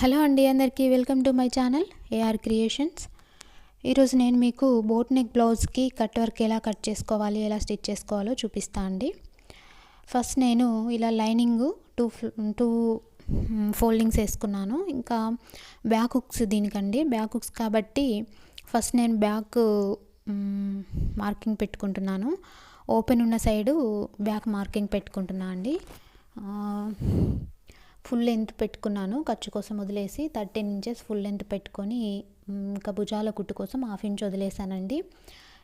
Hello అండి అందరికీ welcome to my channel AR creations ఈరోజు నేను మీకు బోట్ నెక్ బ్లౌజ్కి కట్ వర్క్ ఎలా కట్ చేసుకోవాలి ఎలా స్టిచ్ చేసుకోవాలో చూపిస్తా అండి. ఫస్ట్ నేను ఇలా లైనింగ్ టూ టూ ఫోల్డింగ్స్ వేసుకున్నాను. ఇంకా బ్యాక్ హుక్స్ దీనికండి. బ్యాక్ హుక్స్ కాబట్టి ఫస్ట్ నేను బ్యాక్ మార్కింగ్ పెట్టుకుంటున్నాను. ఓపెన్ ఉన్న సైడు బ్యాక్ మార్కింగ్ పెట్టుకుంటున్నా అండి. ఫుల్ లెంత్ పెట్టుకున్నాను. ఖర్చు కోసం వదిలేసి థర్టీన్ ఇంచెస్ ఫుల్ లెంత్ పెట్టుకొని ఇంకా భుజాల కుట్టు కోసం హాఫ్ ఇంచ్ వదిలేసానండి.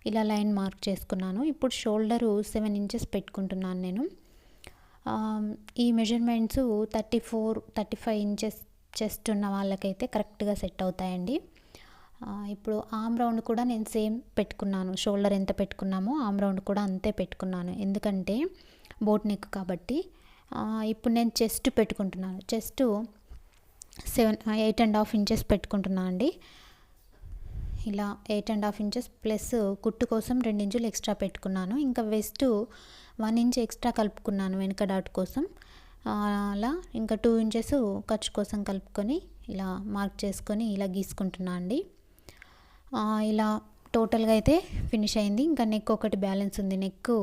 ఇలా లైన్ మార్క్ చేసుకున్నాను. ఇప్పుడు షోల్డరు సెవెన్ ఇంచెస్ పెట్టుకుంటున్నాను నేను. ఈ measurements thirty four thirty five inches chest ఉన్న వాళ్ళకైతే కరెక్ట్గా సెట్ అవుతాయండి. ఇప్పుడు ఆమ్ రౌండ్ కూడా నేను సేమ్ పెట్టుకున్నాను. షోల్డర్ ఎంత పెట్టుకున్నామో ఆమ్ రౌండ్ కూడా అంతే పెట్టుకున్నాను. ఎందుకంటే బోట్ నెక్ కాబట్టి ఇప్పుడు నేను చెస్ట్ పెట్టుకుంటున్నాను. Chest seven eight and half inches పెట్టుకుంటున్నాను అండి. ఇలా eight and half inches plus కుట్టు కోసం రెండు ఇంచులు ఎక్స్ట్రా పెట్టుకున్నాను. ఇంకా వెస్ట్ వన్ ఇంచ్ ఎక్స్ట్రా కలుపుకున్నాను వెనుక డాట్ కోసం. అలా ఇంకా టూ ఇంచెస్ ఖర్చు కోసం కలుపుకొని ఇలా మార్క్ చేసుకొని ఇలా గీసుకుంటున్నాను అండి. ఇలా టోటల్గా అయితే ఫినిష్ అయింది. ఇంకా నెక్ ఒకటి బ్యాలెన్స్ ఉంది. నెక్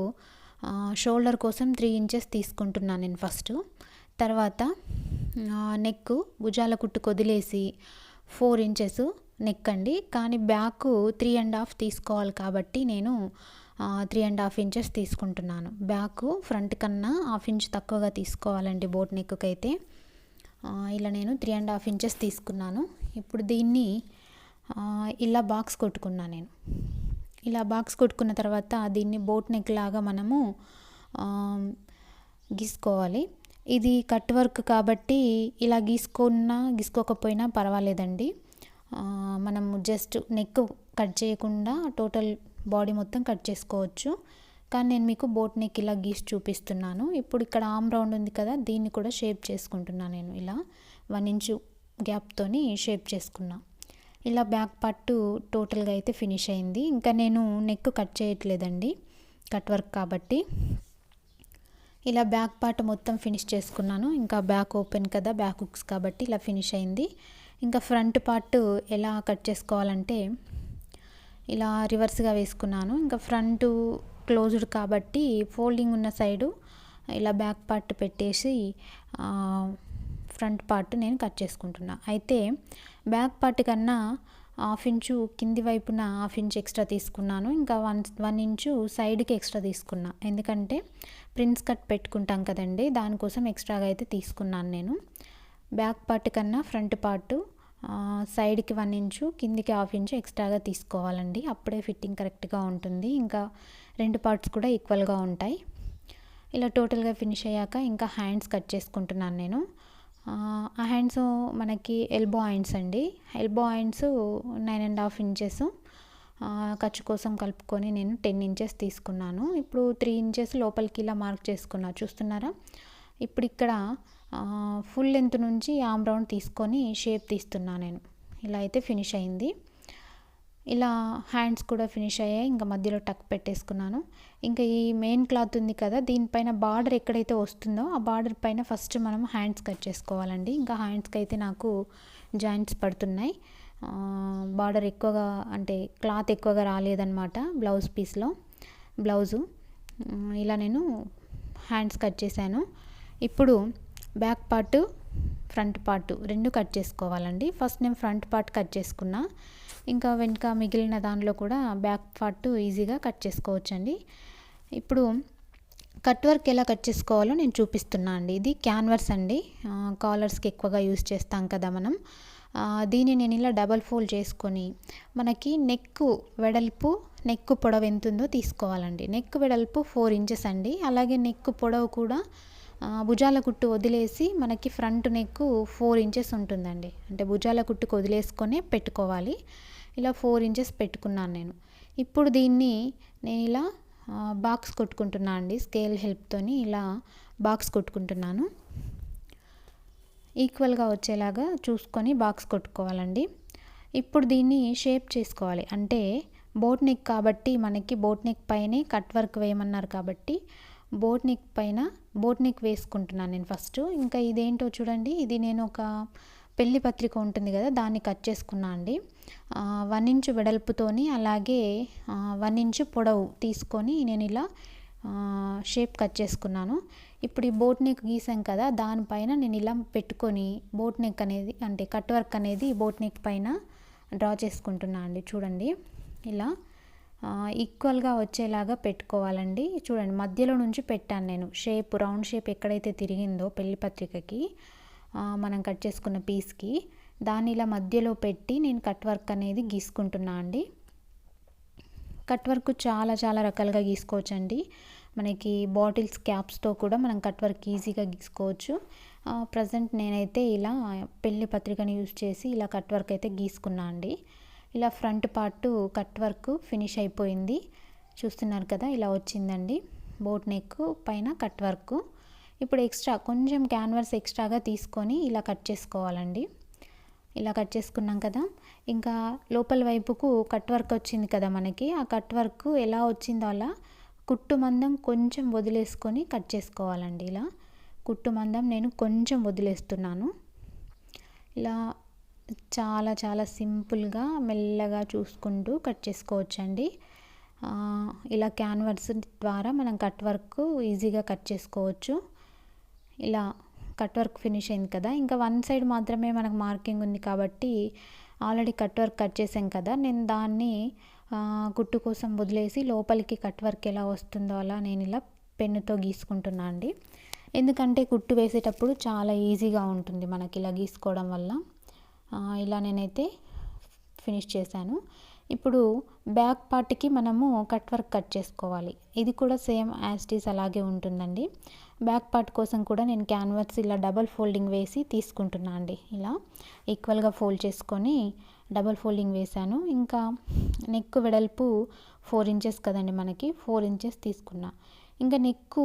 షోల్డర్ కోసం త్రీ ఇంచెస్ తీసుకుంటున్నాను నేను ఫస్ట్. తర్వాత నెక్ భుజాల కుట్టు కొదిలేసి ఫోర్ ఇంచెస్ నెక్ అండి. కానీ బ్యాక్ త్రీ అండ్ హాఫ్ తీసుకోవాలి కాబట్టి నేను త్రీ అండ్ హాఫ్ ఇంచెస్ తీసుకుంటున్నాను. బ్యాక్ ఫ్రంట్ కన్నా హాఫ్ ఇంచ్ తక్కువగా తీసుకోవాలండి బోట్ నెక్కి అయితే ఇలా నేను త్రీ అండ్ హాఫ్ ఇంచెస్ తీసుకున్నాను. ఇప్పుడు దీన్ని ఇలా బాక్స్ కొట్టుకున్నాను నేను. ఇలా బాక్స్ కొట్టుకున్న తర్వాత దీన్ని బోట్ నెక్ లాగా మనము గీసుకోవాలి. ఇది కట్ వర్క్ కాబట్టి ఇలా గీసుకున్నా గీసుకోకపోయినా పర్వాలేదండి. మనం జస్ట్ నెక్ కట్ చేయకుండా టోటల్ బాడీ మొత్తం కట్ చేసుకోవచ్చు. కానీ నేను మీకు బోట్ నెక్ ఇలా గీసి చూపిస్తున్నాను. ఇప్పుడు ఇక్కడ ఆమ్ రౌండ్ ఉంది కదా దీన్ని కూడా షేప్ చేసుకుంటున్నాను నేను ఇలా. వన్ ఇంచు గ్యాప్తోని షేప్ చేసుకున్నాను ఇలా బ్యాక్ పార్ట్ టోటల్గా అయితే ఫినిష్ అయింది. ఇంకా నేను నెక్ కట్ చేయట్లేదండి. కట్ వర్క్ కాబట్టి. ఇలా బ్యాక్ పార్ట్ మొత్తం ఫినిష్ చేసుకున్నాను. ఇంకా బ్యాక్ ఓపెన్ కదా బ్యాక్ హుక్స్ కాబట్టి ఇలా ఫినిష్ అయింది. ఇంకా ఫ్రంట్ పార్ట్ ఎలా కట్ చేసుకోవాలంటే ఇలా రివర్స్గా వేసుకున్నాను. ఇంకా ఫ్రంట్ క్లోజ్డ్ కాబట్టి ఫోల్డింగ్ ఉన్న సైడు ఇలా బ్యాక్ పార్ట్ పెట్టేసి ఫ్రంట్ పార్ట్ నేను కట్ చేసుకుంటున్నా. అయితే బ్యాక్ పార్ట్ కన్నా హాఫ్ ఇంచు కింది వైపున హాఫ్ ఇంచ్ ఎక్స్ట్రా తీసుకున్నాను. ఇంకా వన్ వన్ ఇంచు సైడ్కి ఎక్స్ట్రా తీసుకున్నా. ఎందుకంటే ప్రిన్స్ కట్ పెట్టుకుంటాం కదండి దానికోసం ఎక్స్ట్రాగా అయితే తీసుకున్నాను నేను. బ్యాక్ పార్ట్ కన్నా ఫ్రంట్ పార్ట్ సైడ్కి వన్ ఇంచు కిందికి హాఫ్ ఇంచు ఎక్స్ట్రాగా తీసుకోవాలండి. అప్పుడే ఫిట్టింగ్ కరెక్ట్గా ఉంటుంది. ఇంకా రెండు పార్ట్స్ కూడా ఈక్వల్గా ఉంటాయి. ఇలా టోటల్గా ఫినిష్ అయ్యాక ఇంకా హ్యాండ్స్ కట్ చేసుకుంటున్నాను నేను. ఆ హ్యాండ్స్ మనకి ఎల్బో హ్యాండ్స్ అండి. Elbow hands nine and half inches ఖర్చు కోసం కలుపుకొని నేను టెన్ ఇంచెస్ తీసుకున్నాను. ఇప్పుడు త్రీ ఇంచెస్ లోపలికి ఇలా మార్క్ చేసుకున్నా చూస్తున్నారా? ఇప్పుడు ఇక్కడ ఫుల్ లెంత్ నుంచి ఆమ్ రౌండ్ తీసుకొని షేప్ తీస్తున్నా నేను. ఇలా అయితే ఫినిష్ అయింది. ఇలా హ్యాండ్స్ కూడా ఫినిష్ అయ్యాయి. ఇంకా మధ్యలో టక్ పెట్టేసుకున్నాను. ఇంకా ఈ మెయిన్ క్లాత్ ఉంది కదా దీనిపైన బార్డర్ ఎక్కడైతే వస్తుందో ఆ బార్డర్ పైన ఫస్ట్ మనం హ్యాండ్స్ కట్ చేసుకోవాలండి. ఇంకా హ్యాండ్స్కి అయితే నాకు జాయింట్స్ పడుతున్నాయి. బార్డర్ ఎక్కువగా అంటే క్లాత్ ఎక్కువగా రాలేదన్నమాట బ్లౌజ్ పీస్లో బ్లౌజు. ఇలా నేను హ్యాండ్స్ కట్ చేశాను. ఇప్పుడు బ్యాక్ పార్ట్ ఫ్రంట్ పార్ట్ రెండు కట్ చేసుకోవాలండి. ఫస్ట్ నేను ఫ్రంట్ పార్ట్ కట్ చేసుకున్నా. ఇంకా వెనుక మిగిలిన దానిలో కూడా బ్యాక్ పార్ట్ ఈజీగా కట్ చేసుకోవచ్చండి. ఇప్పుడు కట్ వర్క్ ఎలా కట్ చేసుకోవాలో నేను చూపిస్తున్నా అండి. ఇది క్యాన్వర్స్ అండి. కాలర్స్కి ఎక్కువగా యూస్ చేస్తాం కదా మనం. దీన్ని నేను ఇలా డబల్ ఫోల్డ్ చేసుకొని మనకి నెక్ వెడల్పు నెక్ పొడవు ఎంత ఉందో తీసుకోవాలండి. నెక్ వెడల్పు ఫోర్ ఇంచెస్ అండి. అలాగే నెక్ పొడవు కూడా భుజాల కుట్టు వదిలేసి మనకి ఫ్రంట్ నెక్ ఫోర్ ఇంచెస్ ఉంటుందండి. అంటే భుజాల కుట్టుకు వదిలేసుకొని పెట్టుకోవాలి. ఇలా ఫోర్ ఇంచెస్ పెట్టుకున్నాను నేను. ఇప్పుడు దీన్ని నేను ఇలా బాక్స్ కొట్టుకుంటున్నాను అండి స్కేల్ హెల్ప్తోని ఇలా బాక్స్ కొట్టుకుంటున్నాను. ఈక్వల్గా వచ్చేలాగా చూసుకొని బాక్స్ కొట్టుకోవాలండి. ఇప్పుడు దీన్ని షేప్ చేసుకోవాలి. అంటే బోట్ నెక్ కాబట్టి మనకి బోట్ నెక్ పైనే కట్ వర్క్ వేయమన్నారు కాబట్టి బోట్ నెక్ పైన బోట్ నెక్ వేసుకుంటున్నాను నేను ఫస్ట్. ఇంకా ఇదేంటో చూడండి ఇది నేను ఒక పెళ్ళి పత్రిక ఉంటుంది కదా దాన్ని కట్ చేసుకున్నా అండి. వన్ ఇంచు వెడల్పుతోని అలాగే వన్ ఇంచు పొడవు తీసుకొని నేను ఇలా షేప్ కట్ చేసుకున్నాను. ఇప్పుడు ఈ బోట్ నెక్ గీసాం కదా దానిపైన నేను ఇలా పెట్టుకొని బోట్ నెక్ అనేది అంటే కట్ వర్క్ అనేది బోట్ నెక్ పైన డ్రా చేసుకుంటున్నా అండి. చూడండి ఇలా. ఈక్వల్గా వచ్చేలాగా పెట్టుకోవాలండి. చూడండి మధ్యలో నుంచి పెట్టాను నేను. షేప్ రౌండ్ షేప్ ఎక్కడైతే తిరిగిందో పెళ్ళి పత్రికకి మనం కట్ చేసుకున్న పీస్కి దాన్ని ఇలా మధ్యలో పెట్టి నేను కట్ వర్క్ అనేది గీసుకుంటున్నా అండి. కట్ వర్క్ చాలా చాలా రకాలుగా గీసుకోవచ్చండి. మనకి బాటిల్స్ క్యాప్స్తో కూడా మనం కట్ వర్క్ ఈజీగా గీసుకోవచ్చు. ప్రజెంట్ నేనైతే ఇలా పెళ్ళి పత్రికని యూజ్ చేసి ఇలా కట్ వర్క్ అయితే గీసుకున్నా అండి. ఇలా front part cut work finish అయిపోయింది. చూస్తున్నారు కదా ఇలా వచ్చిందండి. బోట్ నెక్ పైన కట్ వర్క్. ఇప్పుడు ఎక్స్ట్రా కొంచెం క్యాన్వర్స్ ఎక్స్ట్రాగా తీసుకొని ఇలా కట్ చేసుకోవాలండి. ఇలా కట్ చేసుకున్నాం కదా. ఇంకా లోపల వైపుకు కట్ వర్క్ వచ్చింది కదా మనకి. ఆ కట్ వర్క్ ఎలా వచ్చిందో అలా కుట్టు మందం కొంచెం వదిలేసుకొని కట్ చేసుకోవాలండి ఇలా. కుట్టు మందం నేను కొంచెం వదిలేస్తున్నాను. ఇలా చాలా చాలా సింపుల్గా మెల్లగా చూసుకుంటూ కట్ చేసుకోవచ్చండి. ఇలా క్యాన్వర్స్ ద్వారా మనం కట్ వర్క్ ఈజీగా కట్ చేసుకోవచ్చు. ఇలా కట్ వర్క్ ఫినిష్ అయింది కదా ఇంకా వన్ సైడ్ మాత్రమే మనకు మార్కింగ్ ఉంది కాబట్టి ఆల్రెడీ కట్ వర్క్ కట్ చేసాం కదా నేను దాన్ని కుట్టు కోసం వదిలేసి లోపలికి కట్ వర్క్ ఎలా వస్తుందో అలా నేను ఇలా పెన్నుతో గీసుకుంటున్నా అండి ఎందుకంటే కుట్టు వేసేటప్పుడు చాలా ఈజీగా ఉంటుంది మనకి ఇలా గీసుకోవడం వల్ల. ఇలా నేనైతే ఫినిష్ చేశాను. ఇప్పుడు బ్యాక్ పార్ట్కి మనము కట్ వర్క్ కట్ చేసుకోవాలి. ఇది కూడా సేమ్ యాస్టీస్ అలాగే ఉంటుందండి. బ్యాక్ పార్ట్ కోసం కూడా నేను క్యాన్వాస్ ఇలా డబల్ ఫోల్డింగ్ వేసి తీసుకుంటున్నా అండి. ఇలా ఈక్వల్గా ఫోల్డ్ చేసుకొని డబల్ ఫోల్డింగ్ వేశాను. ఇంకా నెక్ వెడల్పు ఫోర్ ఇంచెస్ కదండి మనకి ఫోర్ ఇంచెస్ తీసుకున్నా. ఇంకా నెక్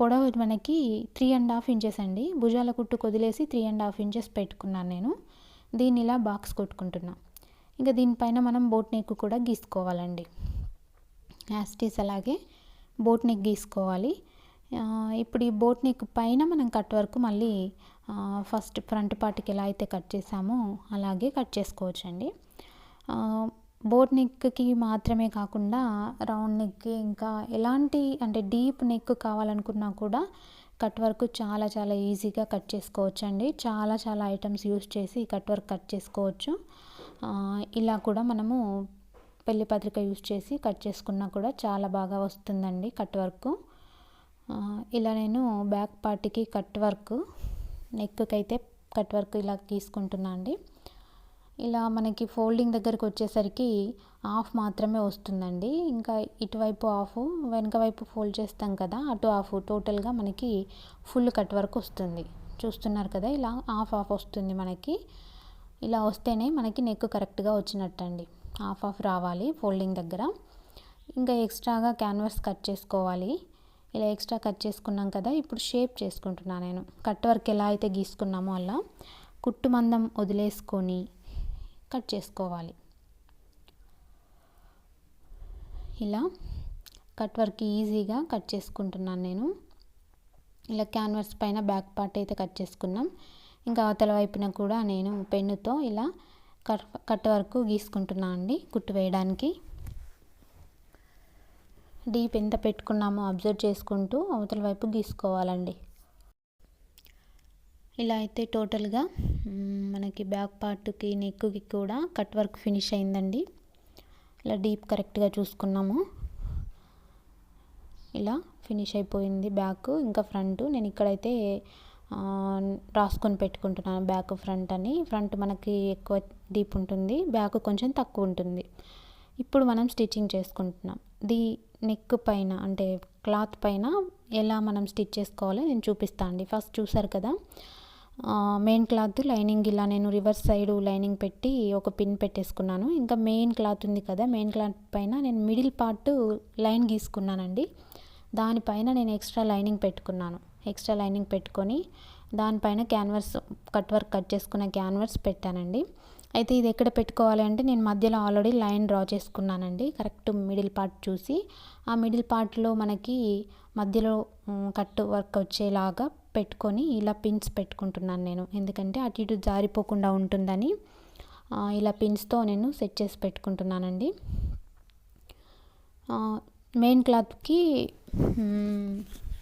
పొడవు మనకి త్రీ అండ్ హాఫ్ ఇంచెస్ అండి. భుజాల కుట్టు కొదిలేసి త్రీ అండ్ హాఫ్ ఇంచెస్ పెట్టుకున్నాను నేను. దీన్ని ఇలా బాక్స్ కొట్టుకుంటున్నాం. ఇంకా దీనిపైన మనం బోట్ నెక్ కూడా గీసుకోవాలండి. యాస్టీస్ అలాగే బోట్ నెక్ గీసుకోవాలి. ఇప్పుడు ఈ బోట్ నెక్ పైన మనం కట్ వర్క్ మళ్ళీ ఫస్ట్ ఫ్రంట్ పార్ట్కి ఎలా అయితే కట్ చేసామో అలాగే కట్ చేసుకోవచ్చండి. బోట్ నెక్కి మాత్రమే కాకుండా రౌండ్ నెక్కి ఇంకా ఎలాంటి అంటే డీప్ నెక్ కావాలనుకున్నా కూడా కట్ వర్క్ చాలా చాలా ఈజీగా కట్ చేసుకోవచ్చు అండి చాలా చాలా ఐటమ్స్ యూస్ చేసి కట్ వర్క్ కట్ చేసుకోవచ్చు. ఇలా కూడా మనము పెళ్ళి పత్రిక యూస్ చేసి కట్ చేసుకున్నా కూడా చాలా బాగా వస్తుందండి కట్ వర్క్. ఇలా నేను బ్యాక్ పార్ట్కి కట్ వర్క్ నెక్కి అయితే కట్ వర్క్ ఇలా తీసుకుంటున్నా అండి. ఇలా మనకి ఫోల్డింగ్ దగ్గరికి వచ్చేసరికి హాఫ్ మాత్రమే వస్తుందండి. ఇంకా ఇటువైపు ఆఫ్ వెనక వైపు ఫోల్డ్ చేస్తాం కదా అటు హాఫ్ టోటల్గా మనకి ఫుల్ కట్ వర్క్ వస్తుంది. చూస్తున్నారు కదా ఇలా హాఫ్ హాఫ్ వస్తుంది మనకి. ఇలా వస్తేనే మనకి నెక్ కరెక్ట్గా వచ్చినట్టు అండి హాఫ్ హాఫ్ రావాలి ఫోల్డింగ్ దగ్గర. ఇంకా ఎక్స్ట్రాగా క్యాన్వాస్ కట్ చేసుకోవాలి. ఇలా ఎక్స్ట్రా కట్ చేసుకున్నాం కదా ఇప్పుడు షేప్ చేసుకుంటున్నాను నేను. కట్ వర్క్ ఎలా అయితే గీసుకున్నామో అలా కుట్టు మందం వదిలేసుకొని కట్ చేసుకోవాలి. ఇలా కట్ వర్క్ ఈజీగా కట్ చేసుకుంటున్నాను నేను. ఇలా క్యాన్వాస్ పైన బ్యాక్ పార్ట్ అయితే కట్ చేసుకున్నాం. ఇంకా అవతల వైపున కూడా నేను పెన్నుతో ఇలా కట్ కట్ వర్క్ గీసుకుంటున్నా అండి కుట్టు వేయడానికి. డీప్ ఎంత పెట్టుకున్నామో అబ్జర్వ్ చేసుకుంటూ అవతల వైపు గీసుకోవాలండి. ఇలా అయితే టోటల్గా మనకి బ్యాక్ పార్ట్కి నెక్కి కూడా కట్ వర్క్ ఫినిష్ అయిందండి. ఇలా డీప్ కరెక్ట్గా చూసుకున్నాము. ఇలా ఫినిష్ అయిపోయింది బ్యాక్. ఇంకా ఫ్రంట్ నేను ఇక్కడైతే రాసుకొని పెట్టుకుంటున్నాను బ్యాక్ ఫ్రంట్ అని. ఫ్రంట్ మనకి ఎక్కువ డీప్ ఉంటుంది బ్యాక్ కొంచెం తక్కువ ఉంటుంది. ఇప్పుడు మనం స్టిచ్చింగ్ చేసుకుంటున్నాం. ది నెక్ పైన అంటే క్లాత్ పైన ఎలా మనం స్టిచ్ చేసుకోవాలో నేను చూపిస్తాను అండి. ఫస్ట్ చూసారు కదా మెయిన్ క్లాత్ లైనింగ్ ఇలా నేను రివర్స్ సైడ్ లైనింగ్ పెట్టి ఒక పిన్ పెట్టేసుకున్నాను. ఇంకా మెయిన్ క్లాత్ ఉంది కదా మెయిన్ క్లాత్ పైన నేను మిడిల్ పార్ట్ లైన్ గీసుకున్నానండి. దానిపైన నేను ఎక్స్ట్రా లైనింగ్ పెట్టుకున్నాను. ఎక్స్ట్రా లైనింగ్ పెట్టుకొని దానిపైన క్యాన్వర్స్ కట్ వర్క్ కట్ చేసుకున్న క్యాన్వర్స్ పెట్టానండి. అయితే ఇది ఎక్కడ పెట్టుకోవాలి అంటే నేను మధ్యలో ఆల్రెడీ లైన్ డ్రా చేసుకున్నానండి. కరెక్ట్ మిడిల్ పార్ట్ చూసి ఆ మిడిల్ పార్ట్లో మనకి మధ్యలో కట్ వర్క్ వచ్చేలాగా పెట్టుకొని ఇలా పిన్స్ పెట్టుకుంటున్నాను నేను. ఎందుకంటే అటు ఇటు జారిపోకుండా ఉంటుందని ఇలా పిన్స్తో నేను సెట్ చేసి పెట్టుకుంటున్నానండి. మెయిన్ క్లాత్కి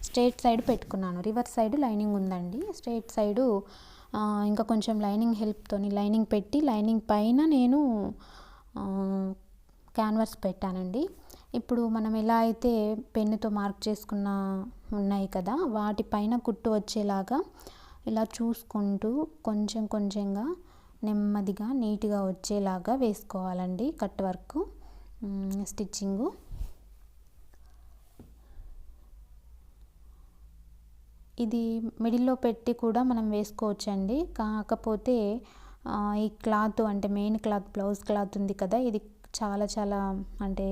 స్ట్రేట్ సైడ్ పెట్టుకున్నాను. రివర్స్ సైడ్ లైనింగ్ ఉందండి. స్ట్రేట్ సైడు ఇంకా కొంచెం లైనింగ్ హెల్ప్తో లైనింగ్ పెట్టి లైనింగ్ పైన నేను క్యాన్వాస్ పెట్టానండి. ఇప్పుడు మనం ఎలా అయితే పెన్నుతో మార్క్ చేసుకున్న ఉన్నాయి కదా. వాటిపైన కుట్టు వచ్చేలాగా ఇలా చూసుకుంటూ కొంచెం కొంచెంగా నెమ్మదిగా నీట్గా వచ్చేలాగా వేసుకోవాలండి కట్ వర్క్ స్టిచ్చింగు. ఇది మిడిల్లో పెట్టి కూడా మనం వేసుకోవచ్చండి. కాకపోతే ఈ క్లాత్ అంటే మెయిన్ క్లాత్ బ్లౌజ్ క్లాత్ ఉంది కదా. ఇది చాలా చాలా అంటే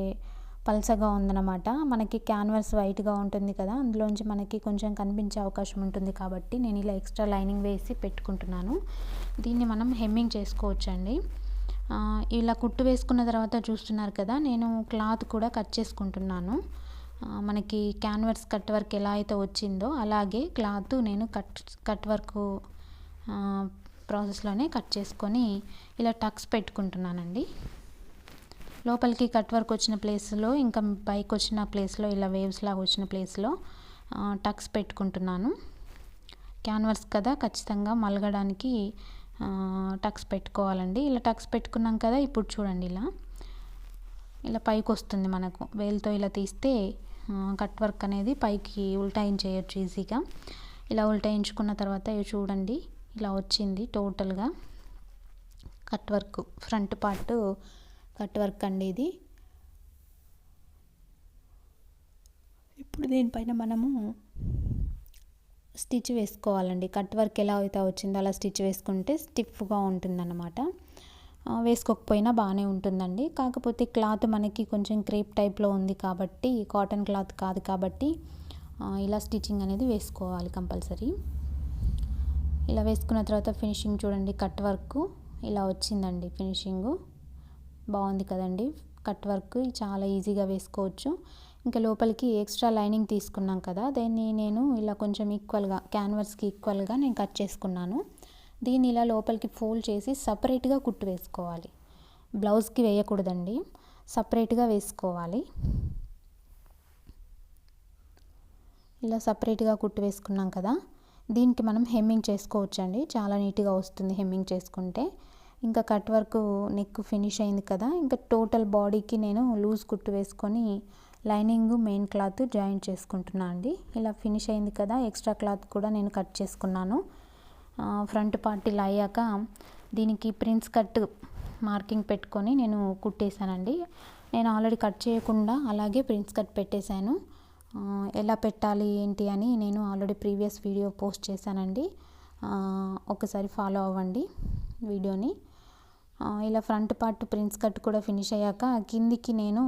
పల్చగా ఉందన్నమాట. మనకి క్యాన్వాస్ వైట్గా ఉంటుంది కదా అందులోంచి మనకి కొంచెం కనిపించే అవకాశం ఉంటుంది కాబట్టి నేను ఇలా ఎక్స్ట్రా లైనింగ్ వేసి పెట్టుకుంటున్నాను. దీన్ని మనం హెమ్మింగ్ చేసుకోవచ్చండి. ఇలా కుట్టు వేసుకున్న తర్వాత చూస్తున్నారు కదా నేను క్లాత్ కూడా కట్ చేసుకుంటున్నాను. మనకి క్యాన్వర్స్ కట్ వర్క్ ఎలా అయితే వచ్చిందో అలాగే క్లాత్ నేను కట్ కట్ వర్క్ ప్రాసెస్లోనే కట్ చేసుకొని ఇలా టక్స్ పెట్టుకుంటున్నానండి. లోపలికి కట్ వర్క్ వచ్చిన ప్లేస్లో ఇంకా పైకి వచ్చిన ప్లేస్లో ఇలా వేవ్స్ లాగా వచ్చిన ప్లేస్లో టక్స్ పెట్టుకుంటున్నాను. క్యాన్వర్స్ కదా ఖచ్చితంగా మలగడానికి టక్స్ పెట్టుకోవాలండి. ఇలా టక్స్ పెట్టుకున్నాం కదా ఇప్పుడు చూడండి ఇలా. ఇలా పైకి వస్తుంది మనకు. వేలుతో ఇలా తీస్తే కట్ వర్క్ అనేది పైకి ఉల్టాయించేయచ్చు ఈజీగా. ఇలా ఉల్టాయించుకున్న తర్వాత చూడండి ఇలా వచ్చింది టోటల్గా. Cut work front part cut work అండి ఇది. ఇప్పుడు దీనిపైన మనము స్టిచ్ వేసుకోవాలండి. కట్ వర్క్ ఎలా అయితే వచ్చిందో అలా స్టిచ్ వేసుకుంటే స్టిఫ్గా ఉంటుందన్నమాట. వేసుకోకపోయినా బాగానే ఉంటుందండి. కాకపోతే క్లాత్ మనకి కొంచెం క్రేప్ టైప్లో ఉంది కాబట్టి కాటన్ క్లాత్ కాదు కాబట్టి ఇలా స్టిచ్చింగ్ అనేది వేసుకోవాలి కంపల్సరీ. ఇలా వేసుకున్న తర్వాత ఫినిషింగ్ చూడండి కట్ వర్క్ ఇలా వచ్చిందండి ఫినిషింగు. బాగుంది కదండి. కట్ వర్క్ చాలా ఈజీగా వేసుకోవచ్చు. ఇంకా లోపలికి ఎక్స్ట్రా లైనింగ్ తీసుకున్నాం కదా దాన్ని నేను ఇలా కొంచెం ఈక్వల్గా క్యాన్వర్స్కి ఈక్వల్గా నేను కట్ చేసుకున్నాను. దీన్ని ఇలా లోపలికి ఫోల్డ్ చేసి సపరేట్గా కుట్టు వేసుకోవాలి. బ్లౌజ్కి వేయకూడదండి. సపరేట్గా వేసుకోవాలి. ఇలా సపరేట్గా కుట్టు వేసుకున్నాం కదా దీనికి మనం హెమ్మింగ్ చేసుకోవచ్చండి. చాలా నీట్గా వస్తుంది హెమ్మింగ్ చేసుకుంటే. ఇంకా కట్ వర్క్ నెక్ ఫినిష్ అయింది కదా ఇంకా టోటల్ బాడీకి నేను లూజ్ కుట్టు వేసుకొని లైనింగ్ మెయిన్ క్లాత్ జాయింట్ చేసుకుంటున్నా అండి. ఇలా ఫినిష్ అయింది కదా ఎక్స్ట్రా క్లాత్ కూడా నేను కట్ చేసుకున్నాను. ఫ్రంట్ పార్ట్ ఇలా అయ్యాక దీనికి ప్రిన్స్ కట్ మార్కింగ్ పెట్టుకొని నేను కుట్టేశానండి. నేను ఆల్రెడీ కట్ చేయకుండా అలాగే ప్రిన్స్ కట్ పెట్టేశాను. ఎలా పెట్టాలి ఏంటి అని నేను ఆల్రెడీ ప్రీవియస్ వీడియో పోస్ట్ చేశానండి. ఒకసారి ఫాలో అవ్వండి వీడియోని. ఇలా ఫ్రంట్ పార్ట్ ప్రిన్స్ కట్ కూడా ఫినిష్ అయ్యాక కిందికి నేను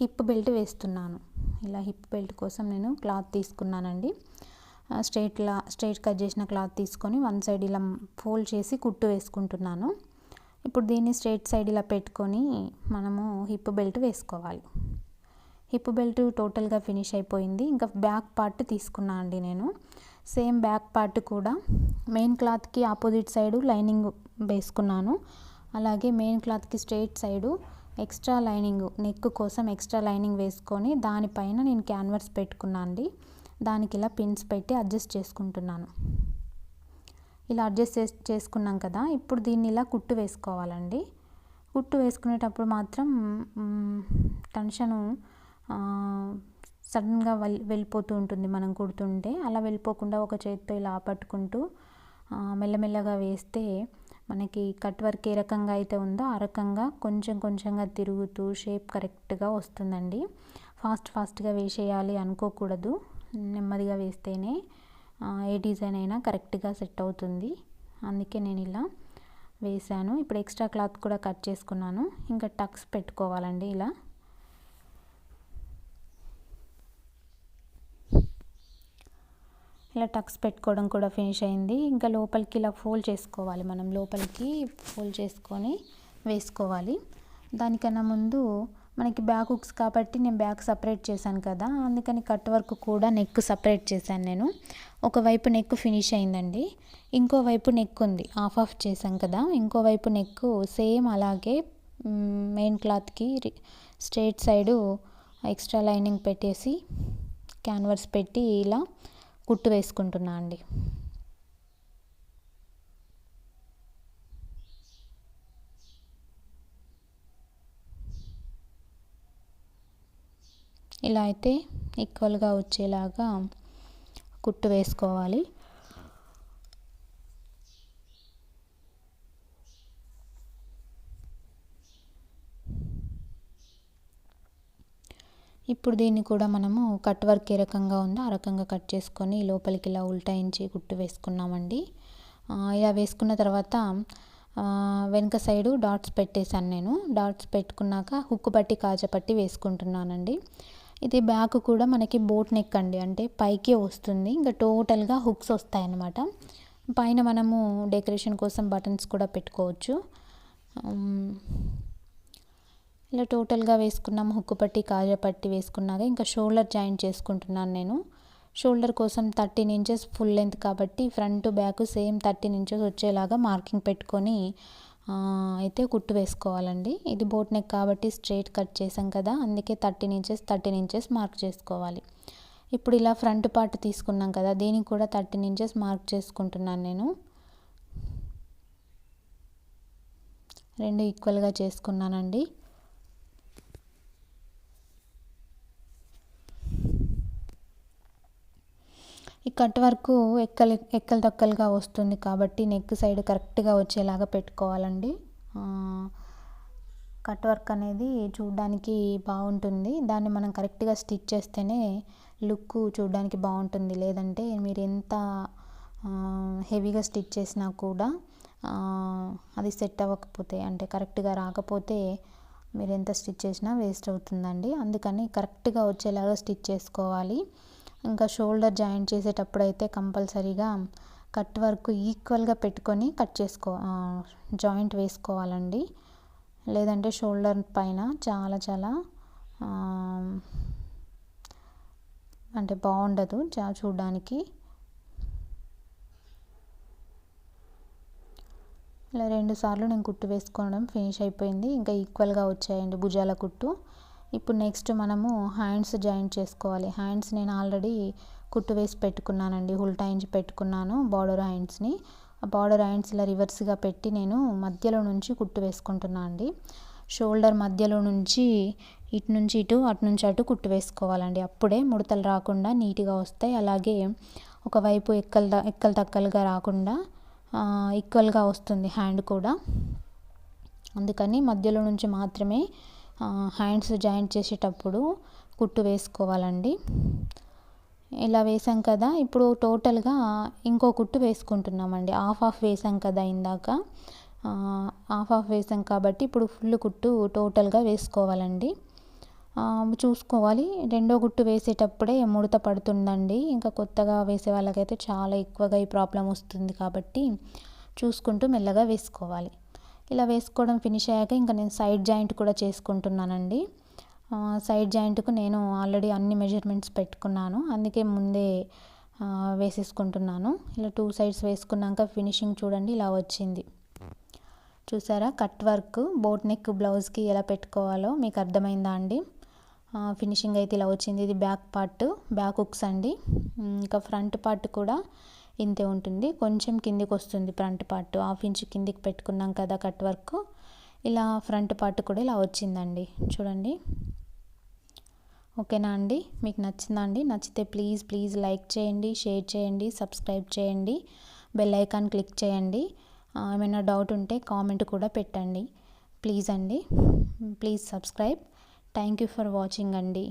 హిప్ బెల్ట్ వేస్తున్నాను. ఇలా హిప్ బెల్ట్ కోసం నేను క్లాత్ తీసుకున్నానండి. స్ట్రైట్లా స్ట్రైట్ కట్ చేసిన క్లాత్ తీసుకొని వన్ సైడ్ ఇలా ఫోల్డ్ చేసి కుట్టు వేసుకుంటున్నాను. ఇప్పుడు దీన్ని స్ట్రైట్ సైడ్ ఇలా పెట్టుకొని మనము హిప్ బెల్ట్ వేసుకోవాలి. హిప్ బెల్ట్ టోటల్గా ఫినిష్ అయిపోయింది. ఇంకా బ్యాక్ పార్ట్ తీసుకున్నా అండి నేను. సేమ్ బ్యాక్ పార్ట్ కూడా మెయిన్ క్లాత్కి ఆపోజిట్ సైడు లైనింగ్ వేసుకున్నాను. అలాగే మెయిన్ క్లాత్కి straight side extra lining neck కోసం ఎక్స్ట్రా లైనింగ్ వేసుకొని దానిపైన నేను క్యాన్వర్స్ పెట్టుకున్నాను అండి దానికి ఇలా పిన్స్ పెట్టి అడ్జస్ట్ చేసుకుంటున్నాను. ఇలా అడ్జస్ట్ చేసుకున్నాం కదా ఇప్పుడు దీన్ని ఇలా కుట్టు వేసుకోవాలండి. కుట్టు వేసుకునేటప్పుడు మాత్రం టెన్షను సడన్గా వెళ్ళిపోతూ ఉంటుంది మనం కుడుతుంటే. అలా వెళ్ళిపోకుండా ఒక చేతితో ఇలా పట్టుకుంటూ మెల్లమెల్లగా వేస్తే మనకి కట్ వర్క్ ఏ రకంగా అయితే ఉందో ఆ రకంగా కొంచెం కొంచెంగా తిరుగుతూ షేప్ కరెక్ట్గా వస్తుందండి. ఫాస్ట్ ఫాస్ట్గా వేసేయాలి అనుకోకూడదు. నెమ్మదిగా వేస్తేనే ఏ డిజైన్ అయినా కరెక్ట్గా సెట్ అవుతుంది. అందుకే నేను ఇలా వేసాను ఇప్పుడు ఎక్స్ట్రా క్లాత్ కూడా కట్ చేసుకున్నాను. ఇంకా టక్స్ పెట్టుకోవాలండి ఇలా. ఇలా టక్స్ పెట్టుకోవడం కూడా ఫినిష్ అయింది. ఇంకా లోపలికి ఇలా ఫోల్డ్ చేసుకోవాలి మనం. లోపలికి ఫోల్డ్ చేసుకొని వేసుకోవాలి. దానికన్నా ముందు మనకి బ్యాక్ హుక్స్ కాబట్టి నేను బ్యాక్ సపరేట్ చేశాను కదా. అందుకని కట్ వర్క్ కూడా నెక్ సపరేట్ చేశాను నేను. ఒకవైపు నెక్ ఫినిష్ అయిందండి. ఇంకోవైపు నెక్ ఉంది. ఆఫ్ ఆఫ్ చేశాం కదా. ఇంకోవైపు నెక్ సేమ్ అలాగే మెయిన్ క్లాత్కి స్ట్రేట్ సైడు ఎక్స్ట్రా లైనింగ్ పెట్టేసి క్యాన్వర్స్ పెట్టి ఇలా కుట్టు వేసుకుంటున్నా అండి. ఇలా అయితే ఈక్వల్గా వచ్చేలాగా కుట్టు వేసుకోవాలి. ఇప్పుడు దీన్ని కూడా మనము కట్ వర్క్ ఏ రకంగా ఉందో ఆ రకంగా కట్ చేసుకొని లోపలికి ఇలా ఉల్టాయించి కుట్టు వేసుకున్నామండి. ఇలా వేసుకున్న తర్వాత వెనుక సైడు డాట్స్ పెట్టేశాను నేను. డాట్స్ పెట్టుకున్నాక హుక్కు పట్టి కాజపట్టి వేసుకుంటున్నానండి. ఇది బ్యాక్ కూడా మనకి బోట్ నెక్ అండి. అంటే పైకి వస్తుంది. ఇంకా టోటల్గా హుక్స్ వస్తాయన్నమాట. పైన మనము డెకరేషన్ కోసం బటన్స్ కూడా పెట్టుకోవచ్చు. ఇలా టోటల్గా వేసుకున్నాము హుక్కు పట్టి కాజా పట్టి వేసుకున్నాక ఇంకా షోల్డర్ జాయింట్ చేసుకుంటున్నాను నేను. షోల్డర్ కోసం థర్టీన్ ఇంచెస్ ఫుల్ లెంత్ కాబట్టి front back same thirteen inches వచ్చేలాగా మార్కింగ్ పెట్టుకొని అయితే కుట్టు వేసుకోవాలండి. ఇది బోట్ నెక్ కాబట్టి స్ట్రైట్ కట్ చేసాం కదా అందుకే thirteen inches thirteen inches mark చేసుకోవాలి. ఇప్పుడు ఇలా ఫ్రంట్ పార్ట్ తీసుకున్నాం కదా దీనికి కూడా థర్టీన్ ఇంచెస్ మార్క్ చేసుకుంటున్నాను నేను. రెండు ఈక్వల్గా చేసుకున్నానండి. ఈ కట్ వర్క్ ఎక్కలు ఎక్కలు తక్కలుగా వస్తుంది కాబట్టి నెక్ సైడ్ కరెక్ట్గా వచ్చేలాగా పెట్టుకోవాలండి. కట్ వర్క్ అనేది చూడడానికి బాగుంటుంది. దాన్ని మనం కరెక్ట్గా స్టిచ్ చేస్తేనే లుక్ చూడడానికి బాగుంటుంది. లేదంటే మీరు ఎంత హెవీగా స్టిచ్ చేసినా కూడా అది సెట్ అవ్వకపోతే అంటే కరెక్ట్గా రాకపోతే మీరు ఎంత స్టిచ్ చేసినా వేస్ట్ అవుతుందండి. అందుకని కరెక్ట్గా వచ్చేలాగా స్టిచ్ చేసుకోవాలి. ఇంకా షోల్డర్ జాయింట్ చేసేటప్పుడు అయితే కంపల్సరీగా కట్ వర్క్ ఈక్వల్గా పెట్టుకొని కట్ చేసుకో జాయింట్ వేసుకోవాలండి. లేదంటే షోల్డర్ పైన చాలా చాలా అంటే బాగుండదు చా చూడడానికి. ఇలా రెండు సార్లు నేను కుట్టు వేసుకోవడం ఫినిష్ అయిపోయింది. ఇంకా ఈక్వల్గా వచ్చాయండి భుజాల కుట్టు. ఇప్పుడు నెక్స్ట్ మనము హ్యాండ్స్ జాయింట్ చేసుకోవాలి. హ్యాండ్స్ నేను ఆల్రెడీ కుట్టు వేసి పెట్టుకున్నానండి. హుల్టాయించి పెట్టుకున్నాను బార్డర్ హ్యాండ్స్ని ఆ బార్డర్ హ్యాండ్స్ ఇలా రివర్స్గా పెట్టి నేను మధ్యలో నుంచి కుట్టు వేసుకుంటున్నాను అండి. షోల్డర్ మధ్యలో నుంచి ఇటు నుంచి ఇటు అటు నుంచి అటు కుట్టు వేసుకోవాలండి. అప్పుడే ముడతలు రాకుండా నీట్గా వస్తాయి. అలాగే ఒకవైపు ఎక్కలు ఎక్కలు తక్కలుగా రాకుండా ఈక్వల్గా వస్తుంది హ్యాండ్ కూడా. అందుకని మధ్యలో నుంచి మాత్రమే హ్యాండ్స్ జాయింట్ చేసేటప్పుడు కుట్టు వేసుకోవాలండి. ఇలా వేసాం కదా ఇప్పుడు టోటల్గా ఇంకో కుట్టు వేసుకుంటున్నామండి. హాఫ్ హాఫ్ వేసాం కదా ఇందాక. హాఫ్ హాఫ్ వేసాం కాబట్టి ఇప్పుడు ఫుల్ కుట్టు టోటల్గా వేసుకోవాలండి. చూసుకోవాలి. రెండో గుట్టు వేసేటప్పుడే ముడత పడుతుందండి. ఇంకా కొత్తగా వేసే వాళ్ళకైతే చాలా ఎక్కువగా ఈ ప్రాబ్లం వస్తుంది కాబట్టి చూసుకుంటూ మెల్లగా వేసుకోవాలి. ఇలా వేసుకోవడం ఫినిష్ అయ్యాక ఇంకా నేను సైడ్ జాయింట్ కూడా చేసుకుంటున్నానండి. సైడ్ జాయింట్కు నేను ఆల్రెడీ అన్ని మెజర్మెంట్స్ పెట్టుకున్నాను. అందుకే ముందే వేసేసుకుంటున్నాను. ఇలా టూ సైడ్స్ వేసుకున్నాక ఫినిషింగ్ చూడండి ఇలా వచ్చింది. చూసారా? కట్ వర్క్ బోట్ నెక్ బ్లౌజ్కి ఎలా పెట్టుకోవాలో మీకు అర్థమైందా అండి? ఫినిషింగ్ అయితే ఇలా వచ్చింది. ఇది బ్యాక్ పార్ట్ బ్యాక్ హుక్స్ అండి. ఇంకా ఫ్రంట్ పార్ట్ కూడా ఇంతే ఉంటుంది. కొంచెం కిందికి వస్తుంది ఫ్రంట్ పార్ట్. హాఫ్ ఇంచ్ కిందికి పెట్టుకున్నాం కదా కట్ వర్క్. ఇలా ఫ్రంట్ పార్ట్ కూడా ఇలా వచ్చిందండి. చూడండి. ఓకేనా అండి? మీకు నచ్చిందా అండి? నచ్చితే ప్లీజ్ ప్లీజ్ లైక్ చేయండి షేర్ చేయండి సబ్స్క్రైబ్ చేయండి బెల్ ఐకాన్ క్లిక్ చేయండి. ఏమైనా డౌట్ ఉంటే కామెంట్ కూడా పెట్టండి. ప్లీజ్ అండి. Please subscribe. Thank you for watching అండి.